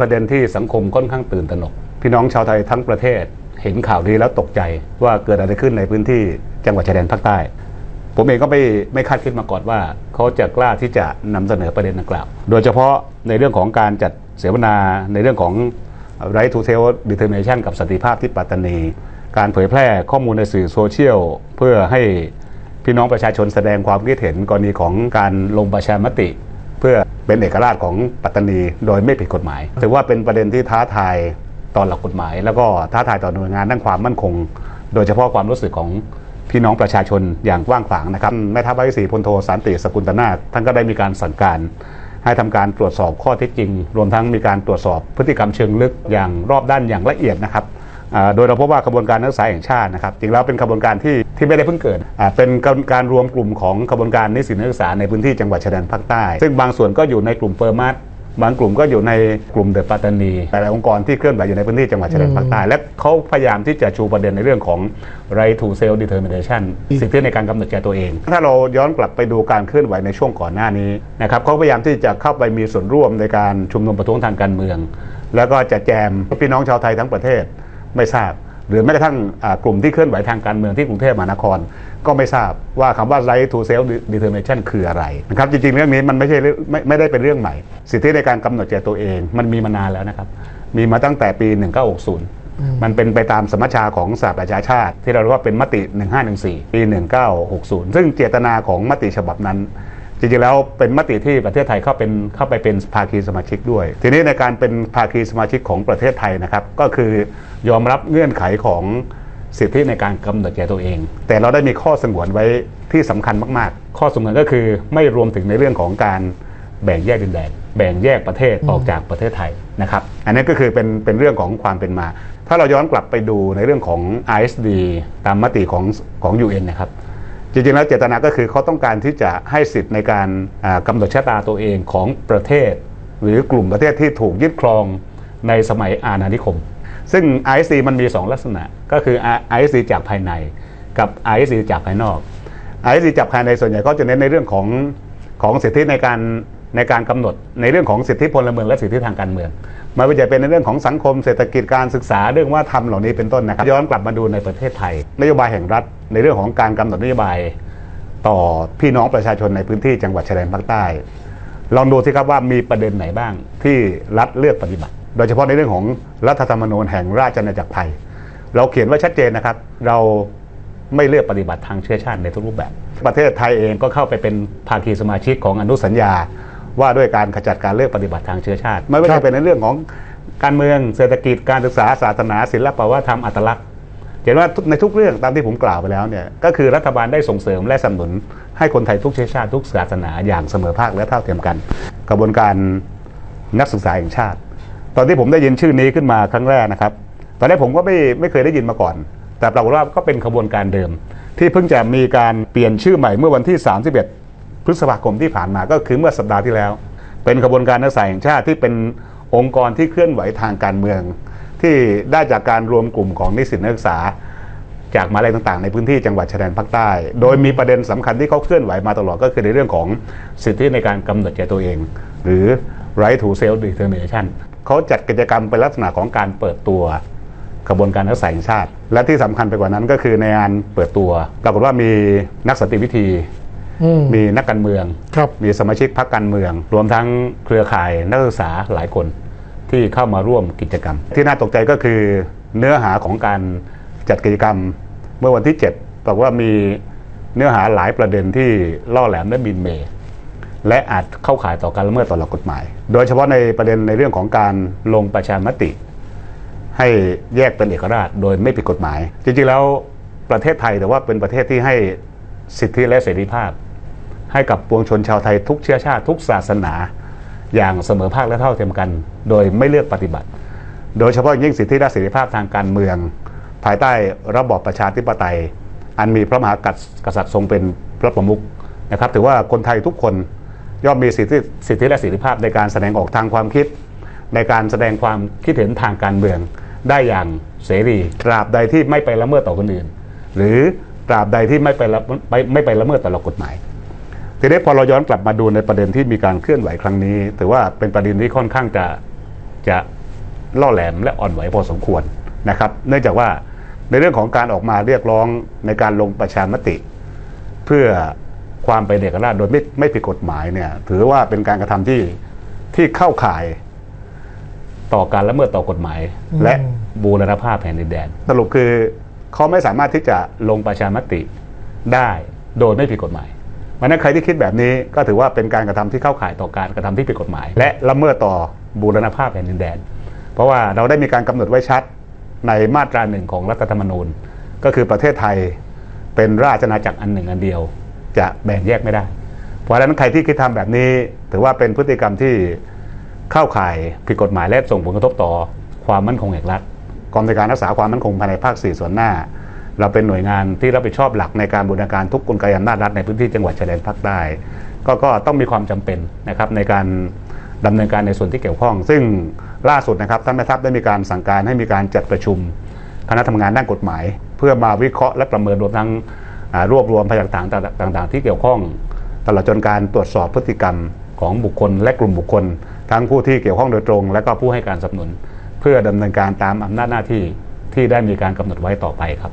ประเด็นที่สังคมค่อนข้างตื่นตระหนก พี่น้องชาวไทยทั้งประเทศเห็นข่าวนี้แล้วตกใจว่าเกิดอะไรขึ้นในพื้นที่จังหวัดชายแดนภาคใต้ ผมเองก็ไม่ไม่คาดคิดมาก่อนว่า เขาจะกล้าที่จะนำเสนอประเด็นดังกล่าว โดยเฉพาะในเรื่องของการจัดเสวนาในเรื่องของ right to self determination กับสันติภาพที่ปัตตานี การเผยแพร่ข้อมูลในสื่อโซเชียลเพื่อให้พี่น้องประชาชนแสดงความคิดเห็นกรณีของการลงประชามติ เพื่อเป็นเอกราชของปัตตานีโดยไม่ผิดกฎหมาย ถือว่าเป็นประเด็นที่ท้าทายต่อหลักกฎหมาย แล้วก็ท้าทายต่อหน่วยงานด้านความมั่นคง โดยเฉพาะความรู้สึกของพี่น้องประชาชนอย่างกว้างขวางนะครับแม่ทัพภาคที่สี่พลโทสันติสกุลตนาท่านก็ได้มีการสั่งการ ให้ทำการตรวจสอบข้อเท็จจริง รวมทั้งมีการตรวจสอบพฤติกรรมเชิงลึกอย่างรอบด้านอย่างละเอียดนะครับ โดยเราพบว่าขบวนการนักศึกษาแห่งชาตินะครับจริงแล้วเป็นขบวนการที่ที่ไม่ได้เพิ่งเกิด เป็นการรวมกลุ่มของขบวนการนิสิตนักศึกษาในพื้นที่จังหวัดชายแดนภาคใต้ ซึ่งบางส่วนก็อยู่ในกลุ่มเปอร์มัสบางกลุ่มก็อยู่ในกลุ่มเดอะปัตตานีหลายๆองค์กรที่เคลื่อนไหวอยู่ในพื้นที่จังหวัดชายแดนภาคใต้ และเขาพยายามที่จะชูประเด็นในเรื่องของ right to self determination สิทธิในการกำหนดใจตัวเอง ถ้าเราย้อนกลับไปดูการเคลื่อนไหวในช่วงก่อนหน้านี้นะครับเขาพยายามที่จะเข้าไปมีส่วนร่วมในการชุมนุมประท้วงทางการเมือง แล้วก็จะแจมพี่น้องชาวไทยทั้งประเทศ ไม่ทราบ หรือแม้กระทั่งอ่ากลุ่มที่เคลื่อนไหวทางการเมืองที่กรุงเทพมหานคร ก็ไม่ทราบว่าคำว่า right to self determination คืออะไรนะครับจริงๆ เรื่องนี้มันไม่ใช่เรื่องไม่ไม่ได้เป็นเรื่องใหม่ สิทธิในการกำหนดใจตัวเองมันมีมานานแล้วนะครับมีมาตั้งแต่ปี 1960มันเป็นไปตามสมัชชาของสหประชาชาติ ที่เราเรียกว่าเป็นมติ 1514 ปี 1960 ซึ่งเจตนาของมติฉบับนั้น จริงๆแล้วเป็นมติที่ประเทศไทยเข้าเป็นเข้าไปเป็นภาคีสมาชิกด้วย ทีนี้ในการเป็นภาคีสมาชิกของประเทศไทยนะครับ ก็คือ ยอมรับเงื่อนไขของสิทธิในการกำหนดใจตัวเอง แต่เราได้มีข้อสงวนไว้ที่สำคัญมาก ๆ ข้อสงวนก็คือไม่รวมถึงในเรื่องของการแบ่งแยกดินแดน แบ่งแยกประเทศออกจากประเทศไทยนะครับ อันนี้ก็คือเป็นเป็นเรื่องของความเป็นมา ถ้าเราย้อนกลับไปดูในเรื่องของ ISD ตามมติของของ UN นะครับ จริง ๆ แล้วเจตนาก็คือเขาต้องการที่จะให้สิทธิ์ในการอ่ากำหนดชะตาตัวเองของประเทศ หรือกลุ่มประเทศที่ถูกยึดครองในสมัยอาณานิคม ซึ่ง ISC มันมี 2 ลักษณะ ก็คือ ISC จากภายในกับ ISC จากภายนอก ISC จากภายในส่วนใหญ่ก็จะเน้นในเรื่องของของสิทธิในการในการกำหนดในเรื่องของสิทธิพลเมืองและสิทธิทางการเมืองไมันจะเป็นในเรื่องของสังคมเศรษฐกิจการศึกษาเรื่องว่าทำเหล่านี้เป็นต้นนะครับ ย้อนกลับมาดูในประเทศไทย นโยบายแห่งรัฐ ในเรื่องของการกำหนดนโยบาย ต่อพี่น้องประชาชนในพื้นที่จังหวัดชายแดนภาคใต้ ลองดูสิครับว่ามีประเด็นไหนบ้างที่รัฐเลือกปฏิบัติ โดยเฉพาะในเรื่องของรัฐธรรมนูญแห่งราชอาณาจักรไทย เราเขียนไว้ชัดเจนนะครับ เราไม่เลือกปฏิบัติทางเชื้อชาติในทุกรูปแบบ ประเทศไทยเองก็เข้าไปเป็นภาคีสมาชิกของอนุสัญญา ว่าด้วยการขจัดการเลือกปฏิบัติทางเชื้อชาติ ไม่ว่าจะเป็นในเรื่องของการเมืองเศรษฐกิจการศึกษาศาสนาศิลปวัฒนธรรมอัตลักษณ์เห็นว่าในทุกเรื่องตามที่ผมกล่าวไปแล้วเนี่ยก็คือรัฐบาลได้ส่งเสริมและสนับสนุน ให้คนไทยทุกเชื้อชาติทุกศาสนาอย่างเสมอภาคและเท่าเทียมกัน กระบวนการนักศึกษาแห่งชาติ ตอนที่ผมได้ยินชื่อนี้ขึ้นมาครั้งแรกนะครับ ตอนแรกผมก็ไม่ไม่เคยได้ยินมาก่อน แต่ปรากฏว่าก็เป็นขบวนการเดิม ที่เพิ่งจะมีการเปลี่ยนชื่อใหม่เมื่อวันที่ 31 พฤษภาคมที่ผ่านมาก็คือเมื่อสัปดาห์ที่แล้ว เป็นขบวนการนักศึกษาแห่งชาติที่เป็นองค์กรที่เคลื่อนไหวทางการเมือง ที่ได้จากการรวมกลุ่มของนิสิตนักศึกษา จากมาลัยต่างๆ ในพื้นที่จังหวัดชายแดนภาคใต้ โดยมีประเด็นสำคัญที่เขาเคลื่อนไหวมาตลอดก็คือในเรื่องของสิทธิในการกำหนดใจตัวเอง หรือ right to self determination เขาจัดกิจกรรมเป็นลักษณะของการเปิดตัวกระบวนการนักศึกษาแห่งชาติ และที่สำคัญไปกว่านั้นก็คือในงานเปิดตัวปรากฏว่ามีนักสันติวิธีอืมมีนักการเมืองครับมีสมาชิกพรรคการเมือง รวมทั้งเครือข่ายนักศึกษาหลายคนที่เข้ามาร่วมกิจกรรม ที่น่าตกใจก็คือเนื้อหาของการจัดกิจกรรมเมื่อวันที่7บอกว่ามีเนื้อหาหลายประเด็นที่ล่อแหลมและบินเมย์และอาจเข้าข่ายต่อการละเมิดต่อหลักกฎหมาย โดยเฉพาะในประเด็นในเรื่องของการลงประชามติ ให้แยกเป็นเอกราช โดยไม่ผิดกฎหมาย จริงๆแล้วประเทศไทยแต่ว่าเป็นประเทศที่ให้สิทธิและเสรีภาพ ให้กับปวงชนชาวไทยทุกเชื้อชาติทุกศาสนา อย่างเสมอภาคและเท่าเทียมกัน โดยไม่เลือกปฏิบัติ โดยเฉพาะยิ่งสิทธิและเสรีภาพทางการเมือง ภายใต้ระบอบประชาธิปไตย อันมีพระมหากษัตริย์ทรงเป็นพระประมุขนะครับถือว่าคนไทยทุกคน ย่อมมีสิทธิสิทธิและเสรีภาพในการแสดงออกทางความคิด ในการแสดงความคิดเห็นทางการเมืองได้อย่างเสรีตราบใดที่ไม่ไปละเมิดต่อคนอื่น หรือตราบใดที่ไม่ไปละไม่ไม่ไปละเมิดต่อหลักกฎหมายทีนี้พอเราย้อนกลับมาดูในประเด็นที่มีการเคลื่อนไหวครั้งนี้ถือว่าเป็นประเด็นที่ค่อนข้างจะจะล่อแหลมและอ่อนไหวพอสมควรนะครับ เนื่องจากว่าในเรื่องของการออกมาเรียกร้องในการลงประชามติ เพื่อ ความเป็นเอกราชโดยไม่ไม่ผิดกฎหมายเนี่ย ถือว่าเป็นการกระทำที่ที่เข้าข่าย ต่อการละเมิดต่อกฎหมายอืมและบูรณภาพแผ่นดินแดน สรุปคือเขาไม่สามารถที่จะลงประชามติได้โดยไม่ผิดกฎหมายเพราะฉะนั้นใครที่คิดแบบนี้ก็ถือว่าเป็นการกระทำที่เข้าข่ายต่อการกระทำที่ผิดกฎหมาย และละเมิดต่อบูรณภาพแผ่นดินแดน เพราะว่าเราได้มีการกำหนดไว้ชัดในมาตราหนึ่งของรัฐธรรมนูญ ก็คือประเทศไทยเป็นราชอาณาจักรอันหนึ่งอันเดียว จะแบ่งแยกไม่ได้ เพราะฉะนั้นใครที่คิดทำแบบนี้ ถือว่าเป็นพฤติกรรมที่เข้าข่ายผิดกฎหมายและส่งผลกระทบต่อความมั่นคงแห่งรัฐกองในการรักษาความมั่นคงภายในภาค 4 ส่วนหน้า เราเป็นหน่วยงานที่รับผิดชอบหลักในการบูรณาการทุกกลไกอำนาจรัฐในพื้นที่จังหวัดชายแดนภาคใต้ก็ก็ต้องมีความจำเป็นนะครับในการดำเนินการในส่วนที่เกี่ยวข้อง ซึ่งล่าสุดนะครับท่านแม่ทัพได้มีการสั่งการให้มีการจัดประชุม คณะทำงานด้านกฎหมาย เพื่อมาวิเคราะห์และประเมินรวมทั้ง รวบรวมพยานฐานต่างๆ ที่เกี่ยวข้อง ตลอดจนการตรวจสอบพฤติกรรมของบุคคลและกลุ่มบุคคล ทั้งผู้ที่เกี่ยวข้องโดยตรง และก็ผู้ให้การสนับสนุน เพื่อดำเนินการตามอำนาจหน้าที่ที่ได้มีการกำหนดไว้ต่อไปครับ